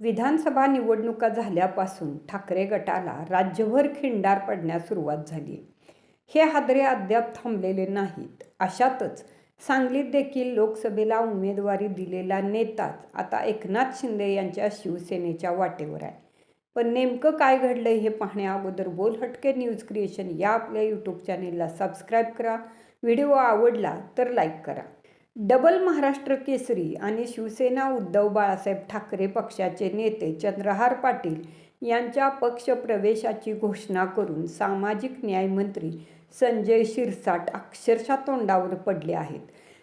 विधानसभा निवडणुका झाल्यापासून ठाकरे गटाला राज्यभर खिंडार पडण्यास सुरुवात झाली. हे हादरे अद्याप थांबलेले नाहीत. अशातच सांगलीत देखील लोकसभेला उमेदवारी दिलेला नेताच आता एकनाथ शिंदे यांच्या शिवसेनेच्या वाटेवर आहे. पण नेमकं काय घडलं हे पाहण्या अगोदर बोल हटके न्यूज क्रिएशन या आपल्या यूट्यूब चॅनेलला सबस्क्राईब करा. व्हिडिओ आवडला तर लाईक करा. डबल महाराष्ट्र केसरी आणि शिवसेना उद्धव बाळासाहेब ठाकरे पक्षाचे नेते चंद्रहार पाटील यांच्या पक्षप्रवेशाची घोषणा करून सामाजिक न्यायमंत्री संजय शिरसाट अक्षरशः तोंडावर पडले आहेत.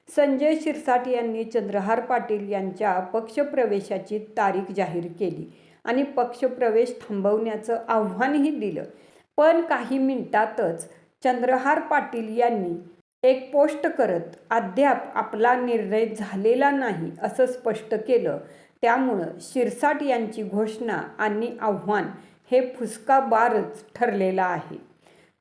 संजय शिरसाट यांनी चंद्रहार पाटील यांच्या पक्षप्रवेशाची तारीख जाहीर केली आणि पक्षप्रवेश थांबवण्याचं आव्हानही दिलं. पण काही मिनिटातच चंद्रहार पाटील यांनी एक पोस्ट करत अद्याप आपला निर्णय झालेला नाही असं स्पष्ट केलं. त्यामुळं शिरसाट यांची घोषणा आणि आव्हान हे फुसका बारच ठरलेला आहे.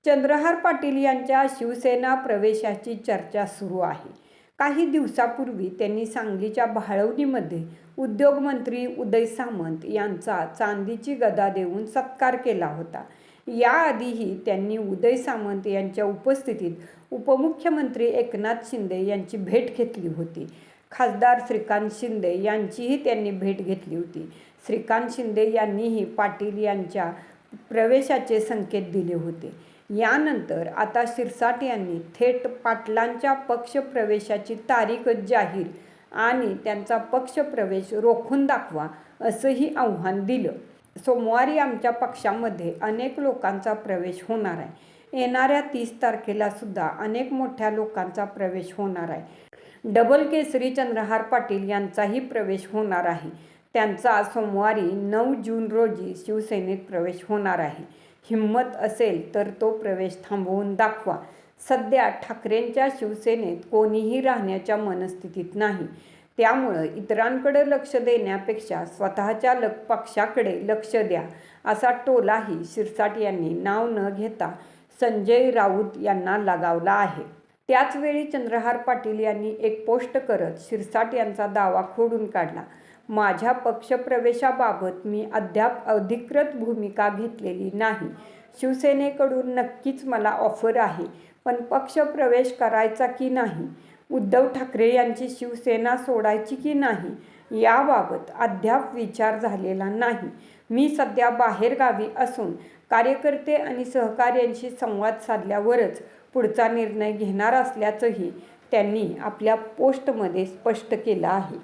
चंद्रहार पाटील यांच्या शिवसेना प्रवेशाची चर्चा सुरू आहे. काही दिवसापूर्वी त्यांनी सांगलीच्या भाळवणीमध्ये उद्योगमंत्री उदय सामंत यांचा चांदीची गदा देऊन सत्कार केला होता. याआधीही त्यांनी उदय सामंत यांच्या उपस्थितीत उपमुख्यमंत्री एकनाथ शिंदे यांची भेट घेतली होती. खासदार श्रीकांत शिंदे यांचीही त्यांनी भेट घेतली होती. श्रीकांत शिंदे यांनीही पाटील यांच्या प्रवेशाचे संकेत दिले होते. यानंतर आता शिरसाट यांनी थेट पाटलांच्या पक्षप्रवेशाची तारीख जाहीर आणि त्यांचा पक्षप्रवेश रोखून दाखवा असंही आव्हान दिलं. सोमवारी आमच्या पक्षामध्ये अनेक लोकांचा प्रवेश होणार आहे. येणाऱ्या तीस तारखेला सुद्धा अनेक मोठ्या लोकांचा प्रवेश होणार आहे. डबल केसरी चंद्रहार पाटील यांचाही प्रवेश होणार आहे. त्यांचा सोमवारी नऊ जून रोजी शिवसेनेत प्रवेश होणार आहे. हिंमत असेल तर तो प्रवेश थांबवून दाखवा. सध्या ठाकरेंच्या शिवसेनेत कोणीही राहण्याच्या मनस्थितीत नाही. त्यामुळं इतरांकडे लक्ष देण्यापेक्षा स्वतःच्या ल पक्षाकडे लक्ष द्या असा टोलाही शिरसाट यांनी नाव न घेता संजय राऊत यांना लगावला आहे. त्याचवेळी चंद्रहार पाटील यांनी एक पोस्ट करत शिरसाट यांचा दावा खोडून काढला. माझ्या पक्षप्रवेशाबाबत मी अद्याप अधिकृत भूमिका घेतलेली नाही. शिवसेनेकडून नक्कीच मला ऑफर आहे पण पक्षप्रवेश करायचा की नाही? उद्धव ठाकरे यांची शिवसेना सोडायची की नाही याबाबत अद्याप विचार झालेला नाही. मी सध्या बाहेरगावी असून कार्यकर्ते आणि सहकार्यांशी संवाद साधल्यावरच पुढचा निर्णय घेणार असल्याचंही त्यांनी आपल्या पोस्टमध्ये स्पष्ट केलं आहे.